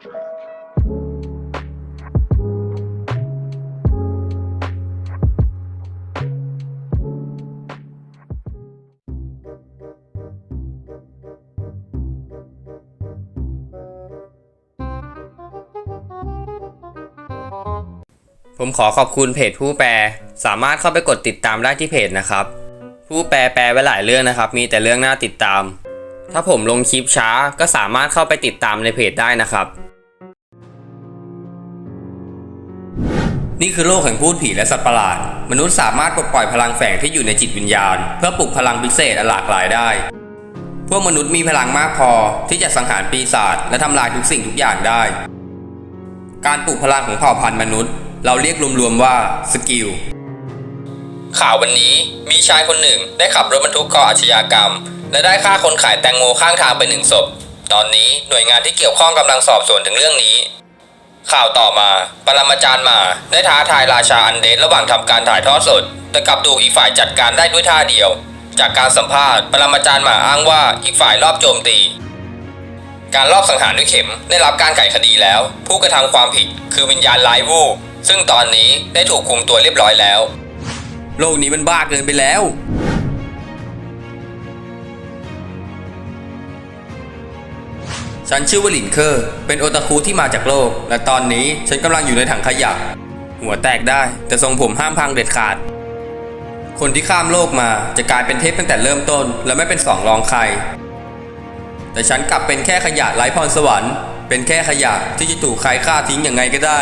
ผมขอขอบคุณเพจผู้แปล สามารถเข้าไปกดติดตามได้ที่เพจนะครับ ผู้แปลแปลไว้หลายเรื่องนะครับ มีแต่เรื่องน่าติดตาม ถ้าผมลงคลิปช้าก็สามารถเข้าไปติดตามในเพจได้นะครับ นี่คือโลกแห่งพูดผีและสัตว์ประหลาด มนุษย์สามารถปลดปล่อยพลังแฝงที่อยู่ในจิตวิญญาณ เพื่อปลุกพลังพิเศษอันหลากหลายได้ พวกมนุษย์มีพลังมากพอที่จะสังหารปีศาจและทำลายทุกสิ่งทุกอย่างได้ การปลุกพลังของเผ่าพันธุ์มนุษย์ เราเรียกรวมๆว่าสกิลข่าววันนี้มีชายคนหนึ่งได้ขับรถบรรทุกก่ออาชญากรรม และได้ฆ่าคนขายแตงโมข้างทางไปหนึ่งศพ ตอนนี้หน่วยงานที่เกี่ยวข้องกำลังสอบสวนถึงเรื่องนี้ ข่าวต่อมา ปรมาจารย์มา ได้ท้าทายราชาอันเดนระหว่างทำการถ่ายทอดสด แต่กลับถูกอีกฝ่ายจัดการได้ด้วยท่าเดียว จากการสัมภาษณ์ ปรมาจารย์มาอ้างว่าอีกฝ่ายรอบโจมตี การลอบสังหารด้วยเข็มได้รับการไขคดีแล้ว ผู้กระทำความผิดคือวิญญาณลายวูซึ่งตอนนี้ได้ถูกคุมตัวเรียบร้อยแล้ว โลกนี้มันบ้าเกินไปแล้ว ฉันชื่อว่าหลินเคอร์เป็นโอตาคุที่มาจากโลก และตอนนี้ฉันกำลังอยู่ในถังขยะ หัวแตกได้ แต่ทรงผมห้ามพังเด็ดขาด คนที่ข้ามโลกมาจะกลายเป็นเทพตั้งแต่เริ่มต้น และไม่เป็นสองรองใคร แต่ฉันกลับเป็นแค่ขยะไร้พรสวรรค์ เป็นแค่ขยะที่จะถูกใครฆ่าทิ้งอย่างไงก็ได้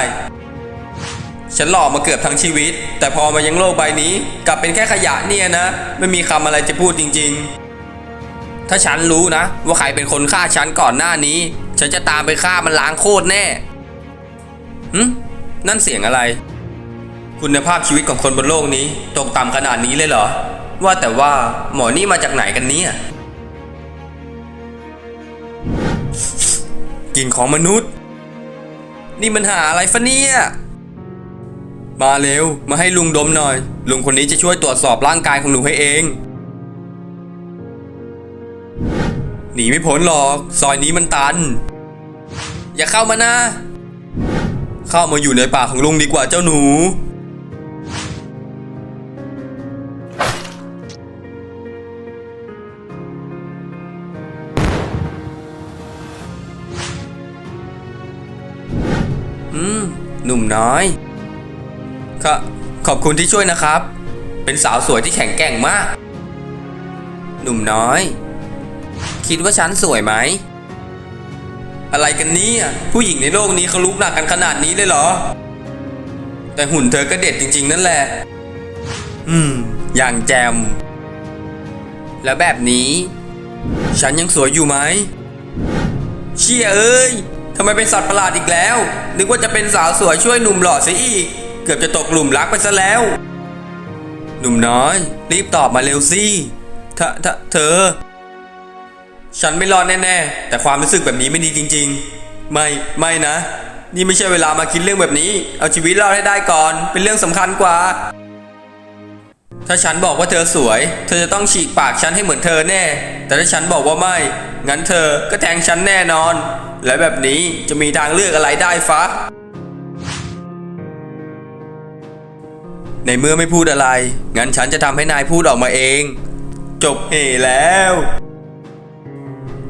ฉันหล่อมาเกือบทั้งชีวิต แต่พอมายังโลกใบนี้ กลับเป็นแค่ขยะเนี่ยนะ ไม่มีคำอะไรจะพูดจริง ๆ ถ้าฉันรู้นะ ว่าใครเป็นคนฆ่าฉันก่อนหน้านี้ ฉันจะตามไปฆ่ามันล้างโคตรแน่หืมนั่นเสียงอะไร คุณภาพชีวิตของคนบนโลกนี้ตกต่ำขนาดนี้เลยเหรอ ว่าแต่ว่าหมอนี่มาจากไหนกันเนี่ยกลิ่นของมนุษย์ นี่มันหาอะไรฟะเนี่ย มาเร็ว มาให้ลุงดมหน่อย ลุงคนนี้จะช่วยตรวจสอบร่างกายของหนูให้เอง หนีไม่พ้นหรอก ซอยนี้มันตัน อย่าเข้ามานะ เข้ามาอยู่ในป่าของลุงดีกว่าเจ้าหนู อืม หนุ่มน้อยขอขอบคุณที่ช่วยนะครับ เป็นสาวสวยที่แข็งแกร่งมาก หนุ่มน้อย คิดว่าฉันสวยไหม อะไรกันเนี่ยผู้หญิงในโลกนี้เขาลุกหนักกันขนาดนี้เลยเหรอ แต่หุ่นเธอก็เด็ดจริง ๆ นั่นแหละ อืม อย่างแจม แล้วแบบนี้ ฉันยังสวยอยู่ไหม เชี่ยเอ้ยทำไมเป็นสัตว์ประหลาดอีกแล้ว นึกว่าจะเป็นสาวสวยช่วยหนุ่มหล่อซะอีก เกือบจะตกหลุมรักไปซะแล้ว หนุ่มน้อย รีบตอบมาเร็วสิเธอเธอเธอ ฉันไม่รอดแน่ๆ แต่ความรู้สึกแบบนี้ไม่ดีจริง ๆ ไม่ ไม่นะ นี่ไม่ใช่เวลามาคิดเรื่องแบบนี้ เอาชีวิตรอดให้ได้ก่อน เป็นเรื่องสำคัญกว่า ถ้าฉันบอกว่าเธอสวย เธอจะต้องฉีกปากฉันให้เหมือนเธอแน่ แต่ถ้าฉันบอกว่าไม่ งั้นเธอก็แทงฉันแน่นอน และแบบนี้จะมีทางเลือกอะไรได้ฟะในเมื่อไม่พูดอะไร งั้นฉันจะทำให้นายพูดออกมาเอง จบเหแล้ว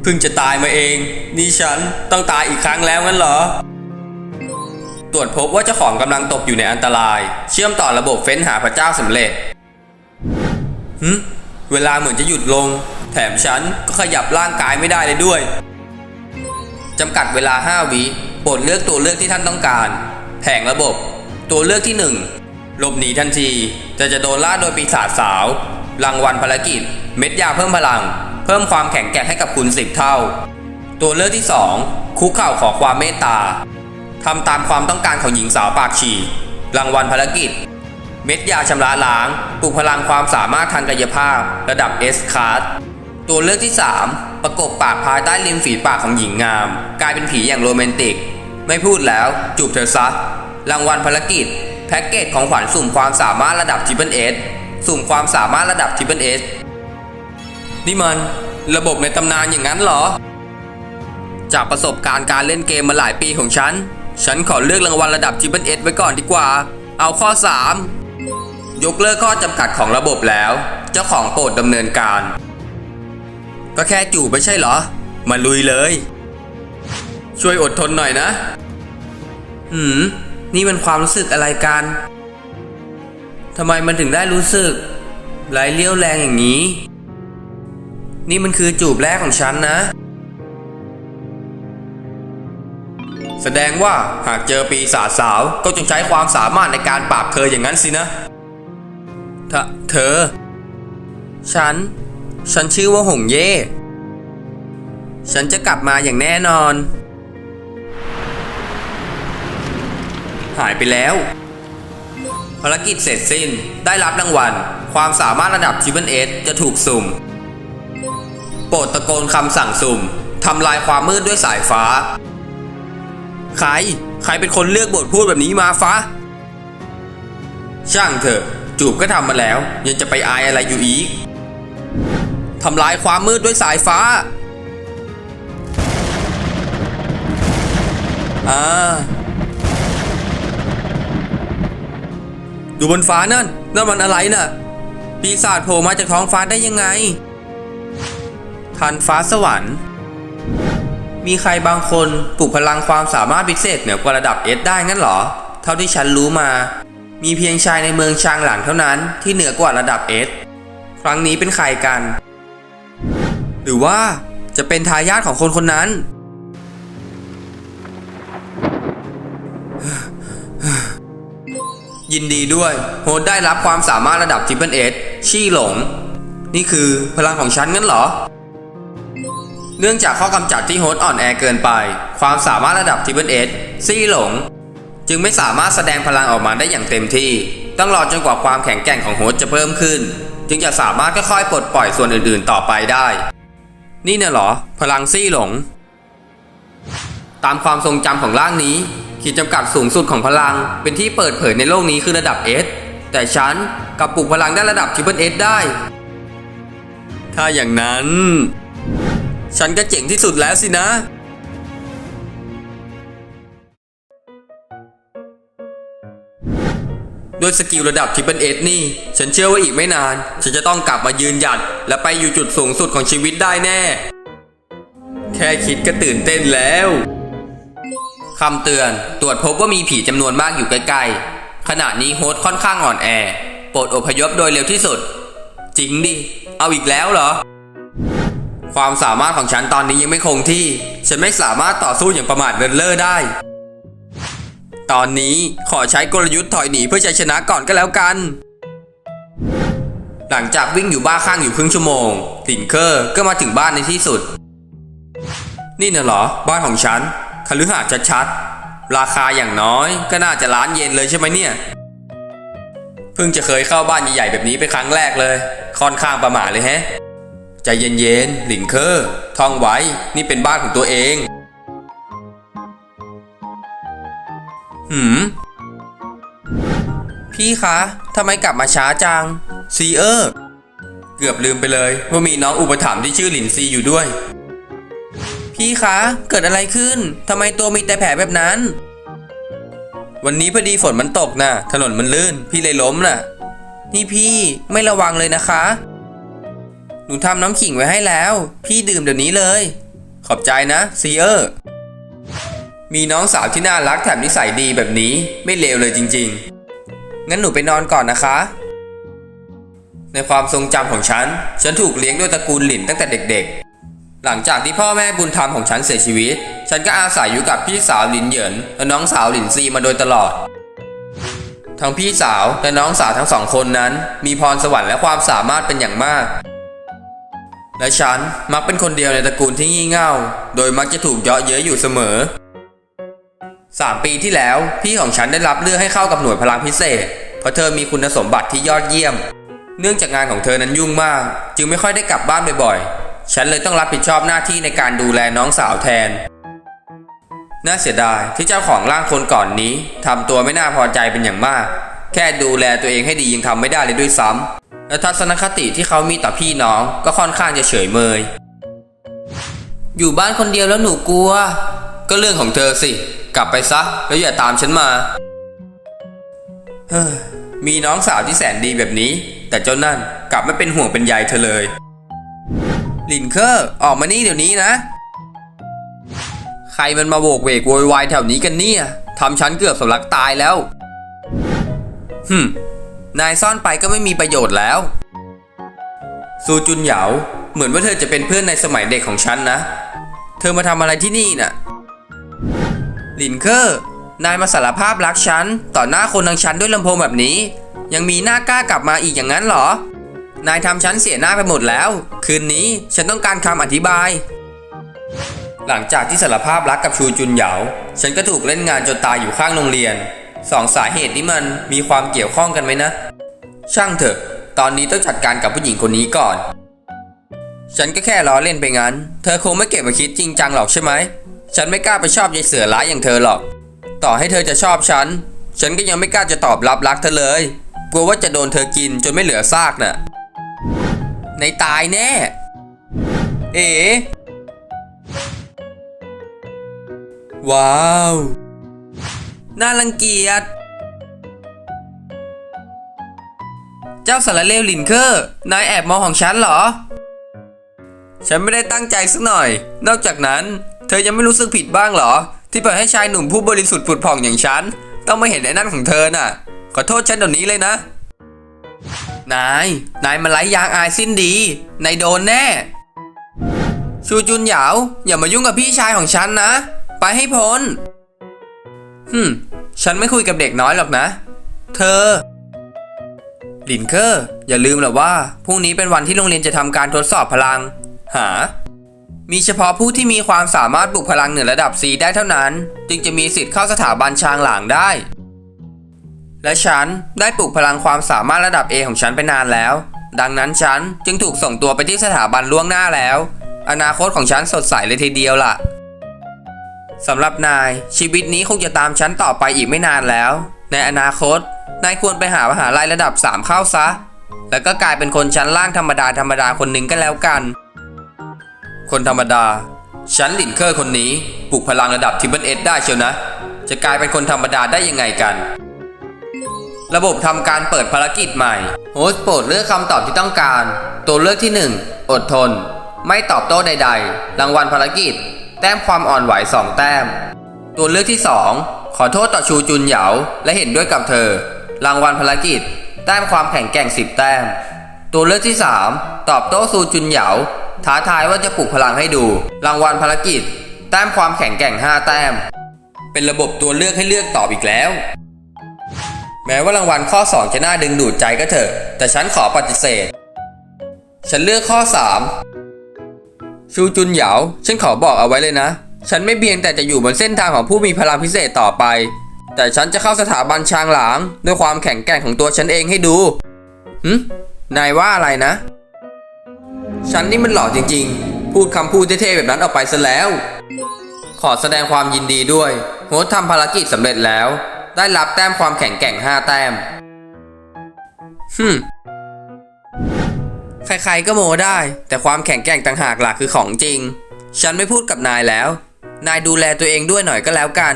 เพิ่งจะตายมาเอง นี่ฉันต้องตายอีกครั้งแล้วงั้นเหรอ ตรวจพบว่าเจ้าของกำลังตกอยู่ในอันตราย เชื่อมต่อระบบเฟ้นหาพระเจ้าสำเร็จหืมเวลาเหมือนจะหยุดลง แถมฉันก็ขยับร่างกายไม่ได้เลยด้วยจำกัดเวลา 5 วิโปรดเลือกตัวเลือกที่ท่านต้องการ แผงระบบ ตัวเลือกที่ 1 หลบหนีทันที จะจะโดนล่าโดยปีศาจสาว รางวัลภารกิจ เม็ดยาเพิ่มพลัง เพิ่มความแข็งแกร่งให้กับคุณ 10 เท่า ตัวเลือกที่ 2 คุกเข่าขอความเมตตาทำตามความต้องการของหญิงสาวปากฉีกรางวัลภารกิจ เม็ดยาชำระล้างปลุกพลังความสามารถทางกายภาพ ระดับ S ค a r d ตัวเลือกที่ 3 ประกบปากภายใต้ริมฝีปากของหญิงงาม กลายเป็นผีอย่างโรแมนติก ไม่พูดแล้ว จูบเธอซะ รางวัลภารกิจ แพ็กเกจของขวัญสุ่มความสามารถระดับ Triple S สุ่มความสามารถระดับ Triple S นี่มันระบบในตำนานอย่างนั้นเหรอ จากประสบการณ์การเล่นเกมมาหลายปีของฉัน ฉันขอเลือกรางวัลระดับจิบเบิลเอสไว้ก่อนดีกว่า เอาข้อ 3 ยกเลิกข้อจำกัดของระบบแล้ว เจ้าของโปรดดำเนินการ ก็แค่จูบไม่ใช่เหรอ มาลุยเลย ช่วยอดทนหน่อยนะ หืม นี่มันความรู้สึกอะไรกันทำไมมันถึงได้รู้สึกไหลเลี้ยวแรงอย่างนี้ นี่มันคือจูบแรกของฉันนะ แสดงว่าหากเจอปีศาจสาว ก็จงใช้ความสามารถในการปราบเธออย่างนั้นสินะเธอเธอ ฉัน ฉันชื่อว่าหงเย่ ฉันจะกลับมาอย่างแน่นอน หายไปแล้วภารกิจเสร็จสิ้น ได้รับรางวัล ความสามารถระดับชิ p เ e ลเจะถูกสุ่ม โปรดตะโกนคำสั่งสุ่มทำลายความมืดด้วยสายฟ้า ใคร ใครเป็นคนเลือกบทพูดแบบนี้มาฟ้า ช่างเถอะ จูบก็ทำมาแล้ว ยังจะไปอายอะไรอยู่อีกทำลายความมืดด้วยสายฟ้าอ่าดูบนฟ้านั่น นั่นมันอะไรน่ะ ปีศาจโผล่มาจากท้องฟ้าได้ยังไง ทันฟ้าสวรรค์ มีใครบางคนปลุกพลังความสามารถพิเศษเหนือกว่าระดับเอสได้งั้นเหรอ เท่าที่ฉันรู้มา มีเพียงชายในเมืองชางหลังเท่านั้นที่เหนือกว่าระดับเอสครั้งนี้เป็นใครกัน หรือว่าจะเป็นทายาทของคนคนนั้น ยินดีด้วย โฮสต์ได้รับความสามารถระดับทิปเปิลเอชี่หลง นี่คือพลังของฉันงั้นเหรอ เนื่องจากข้อกำจัดที่โฮสต์อ่อนแอเกินไป ความสามารถระดับทิเปิลเอซี่หลง จึงไม่สามารถแสดงพลังออกมาได้อย่างเต็มที่ ต้องรอจนกว่าความแข็งแกร่งของโฮสต์จะเพิ่มขึ้น จึงจะสามารถค่อยๆปลดปล่อยส่วนอื่นๆต่อไปได้ นี่น่ะเหรอ พลังซี่หลง ตามความทรงจำของร่างนี้ ขีดจำกัดสูงสุดของพลัง เป็นที่เปิดเผยในโลกนี้คือระดับ S แต่ฉันกับปลุกพลังได้ระดับ Triple S ได้ ถ้าอย่างนั้น ฉันก็เจ๋งที่สุดแล้วสินะด้วยสกิลระดับ Triple S นี่ ฉันเชื่อว่าอีกไม่นาน ฉันจะต้องกลับมายืนหยัด และไปอยู่จุดสูงสุดของชีวิตได้แน่ แค่คิดก็ตื่นเต้นแล้วคำเตือน ตรวจพบว่ามีผีจำนวนมากอยู่ใกล้ๆ ขณะนี้โฮสต์ค่อนข้างอ่อนแอ โปรดอพยพโดยเร็วที่สุด จริงดิ เอาอีกแล้วเหรอ ความสามารถของฉันตอนนี้ยังไม่คงที่ ฉันไม่สามารถต่อสู้อย่างประมาทเลินเล่อได้ ตอนนี้ขอใช้กลยุทธ์ถอยหนีเพื่อชัยชนะก่อนก็แล้วกัน หลังจากวิ่งอยู่บ้าข้างอยู่ครึ่งชั่วโมงตินเคอร์ก็มาถึงบ้านในที่สุด นี่น่ะเหรอ บ้านของฉันคฤหาสน์ชัดๆ ราคาอย่างน้อยก็น่าจะล้านเยนเลยใช่ไหมเนี่ยเพิ่งจะเคยเข้าบ้านใหญ่ๆแบบนี้เป็นครั้งแรกเลย ค่อนข้างประหม่าเลยแฮะ ใจเย็นๆ หลินเคอร์ท่องไว้ นี่เป็นบ้านของตัวเอง หืม พี่คะ ทำไมกลับมาช้าจัง ซีเออร์ เกือบลืมไปเลยว่ามีน้องอุปถัมภ์ที่ชื่อหลินซีอยู่ด้วย พี่คะ เกิดอะไรขึ้น ทำไมตัวมีแต่แผลแบบนั้น วันนี้พอดีฝนมันตกนะ่ะ ถนนมันลื่น พี่เลยล้มน่ะ นี่พี่ไม่ระวังเลยนะคะ หนูทำน้ำขิงไว้ให้แล้ว พี่ดื่มเดี๋ยวนี้เลย ขอบใจนะซีเออร์ มีน้องสาวที่น่ารักแถมนิสัยดีแบบนี้ไม่เลวเลยจริง ๆ งั้นหนูไปนอนก่อนนะคะ ในความทรงจำของฉัน ฉันถูกเลี้ยงด้วยตระกูลหลินตั้งแต่เด็ก ๆ หลังจากที่พ่อแม่บุญธรรมของฉันเสียชีวิต ฉันก็อาศัยอยู่กับพี่สาวหลินเหยินและน้องสาวหลินซีมาโดยตลอดทั้งพี่สาวและน้องสาวทั้งสองคนนั้น มีพรสวรรค์และความสามารถเป็นอย่างมาก และฉันมักเป็นคนเดียวในตระกูลที่งี่เง่า โดยมักจะถูกเยาะเย้ยอยู่เสมอสามปีที่แล้ว พี่ของฉันได้รับเลือกให้เข้ากับหน่วยพลังพิเศษ เพราะเธอมีคุณสมบัติที่ยอดเยี่ยม เนื่องจากงานของเธอนั้นยุ่งมาก จึงไม่ค่อยได้กลับบ้านบ่อยๆ ฉันเลยต้องรับผิดชอบหน้าที่ในการดูแลน้องสาวแทน น่าเสียดายที่เจ้าของร่างคนก่อนนี้ทำตัวไม่น่าพอใจเป็นอย่างมาก แค่ดูแลตัวเองให้ดียังทำไม่ได้เลยด้วยซ้ำ และทัศนคติที่เขามีต่อพี่น้องก็ค่อนข้างจะเฉยเมย อยู่บ้านคนเดียวแล้วหนูกลัว ก็เรื่องของเธอสิ กลับไปซะ แล้วอย่าตามฉันมาเฮ้อมีน้องสาวที่แสนดีแบบนี้ แต่เจ้านั่นกลับไม่เป็นห่วงเป็นใยเธอเลยลินเคอร์ออกมานี่เดี๋ยวนี้นะ ใครมันมาโบกเวกโวยวายแถวนี้กันเนี่ยทำฉันเกือบสำลักตายแล้วหึม นายซ่อนไปก็ไม่มีประโยชน์แล้ว ซูจุนเหยาเหมือนว่าเธอจะเป็นเพื่อนในสมัยเด็กของฉันนะ เธอมาทำอะไรที่นี่น่ะลินเคอร์นายมาสารภาพรักฉัน ต่อหน้าคนทางฉันด้วยลำโพงแบบนี้ ยังมีหน้ากล้ากลับมาอีกอย่างนั้นเหรอ นายทำฉันเสียหน้าไปหมดแล้ว คืนนี้ฉันต้องการคำอธิบาย หลังจากที่สารภาพรักกับชูจุนเหยา ฉันก็ถูกเล่นงานจนตายอยู่ข้างโรงเรียน สองสาเหตุนี้มันมีความเกี่ยวข้องกันไหมนะ ช่างเถอะ ตอนนี้ต้องจัดการกับผู้หญิงคนนี้ก่อน ฉันก็แค่ล้อเล่นไปงั้น เธอคงไม่เก็บมาคิดจริงจังหรอกใช่ไหม ฉันไม่กล้าไปชอบยายเสือร้ายอย่างเธอหรอก ต่อให้เธอจะชอบฉัน ฉันก็ยังไม่กล้าจะตอบรับรักเธอเลย กลัวว่าจะโดนเธอกินจนไม่เหลือซากน่ะ ในตายแน่ เอ๋ว้าว น่ารังเกียจ เจ้าสารเลวลินเคอร์นายแอบมองของฉันเหรอ ฉันไม่ได้ตั้งใจสักหน่อย นอกจากนั้น เธอยังไม่รู้สึกผิดบ้างเหรอ ที่ปล่อยให้ชายหนุ่มผู้บริสุทธิ์ผุดผ่องอย่างฉัน ต้องมาเห็นไอ้นั่นของเธอน่ะ ขอโทษฉันเดี๋ยวนี้เลยนะ นาย นายมันไร้ยางอายสิ้นดี นายโดนแน่ ชูจุนเหยาอย่ามายุ่งกับพี่ชายของฉันนะ ไปให้พ้นฮึม ฉันไม่คุยกับเด็กน้อยหรอกนะ เธอ ลินเคอร์ อย่าลืมหรอว่า พรุ่งนี้เป็นวันที่โรงเรียนจะทำการทดสอบพลัง หา มีเฉพาะผู้ที่มีความสามารถปลุกพลังเหนือระดับ C ได้เท่านั้น จึงจะมีสิทธิ์เข้าสถาบันชางหลางได้ และฉันได้ปลุกพลังความสามารถระดับ A ของฉันไปนานแล้ว ดังนั้นฉันจึงถูกส่งตัวไปที่สถาบันล่วงหน้าแล้ว อนาคตของฉันสดใสเลยทีเดียวล่ะ สำหรับนายชีวิตนี้คงจะตามฉันต่อไปอีกไม่นานแล้ว ในอนาคต นายควรไปหามหาลัยระดับ 3 เข้าซะ แล้วก็กลายเป็นคนชั้นล่างธรรมดาธรรมดาคนหนึ่งก็แล้วกัน คนธรรมดา ฉันหลินเคอร์คนนี้ปลุกพลังระดับทิมเบิลเอได้เชียวนะ จะกลายเป็นคนธรรมดาได้ยังไงกัน ระบบทำการเปิดภารกิจใหม่ โฮสต์โปรดเลือกคำตอบที่ต้องการ ตัวเลือกที่ 1 อดทน ไม่ตอบโต้ใด ๆ รางวัลภารกิจ แต้มความอ่อนไหว 2 แต้ม ตัวเลือกที่ 2 ขอโทษต่อชูจุนเหยาและเห็นด้วยกับเธอ รางวัลภารกิจ แต้มความแข็งแกร่ง 10 แต้ม ตัวเลือกที่ 3 ตอบโต้ซูจุนเหยาท้าทายว่าจะปลุกพลังให้ดู รางวัลภารกิจ แต้มความแข็งแกร่ง 5 แต้ม เป็นระบบตัวเลือกให้เลือกตอบอีกแล้ว แม้ว่ารางวัลข้อ 2 จะน่าดึงดูดใจก็เถอะ แต่ฉันขอปฏิเสธ ฉันเลือกข้อ 3 ชูจุนเหยาฉันขอบอกเอาไว้เลยนะ ฉันไม่เพียงแต่จะอยู่บนเส้นทางของผู้มีพลังพิเศษต่อไป แต่ฉันจะเข้าสถาบันชางหลาง ด้วยความแข็งแกร่งของตัวฉันเองให้ดูหืมนายว่าอะไรนะ ฉันนี่มันหล่อจริง ๆ พูดคำพูดเท่ๆแบบนั้นออกไปซะแล้ว ขอแสดงความยินดีด้วยโฮสทำภารกิจสำเร็จแล้ว ได้รับแต้มความแข็งแกร่ง 5 แต้มฮึม ใครๆก็โมได้ แต่ความแข็งแกร่งต่างหากหลักคือของจริง ฉันไม่พูดกับนายแล้ว นายดูแลตัวเองด้วยหน่อยก็แล้วกัน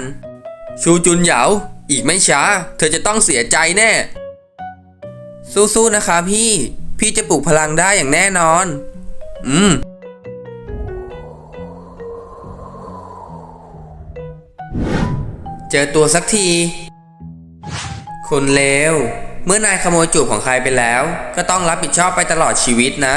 ชูจุนเหยาอีกไม่ช้า เธอจะต้องเสียใจแน่ สู้ๆนะคะพี่ พี่จะปลุกพลังได้อย่างแน่นอน อืมเจอตัวสักที คนเลว เมื่อนายขโมยจูบของใครไปแล้ว ก็ต้องรับผิดชอบไปตลอดชีวิตนะ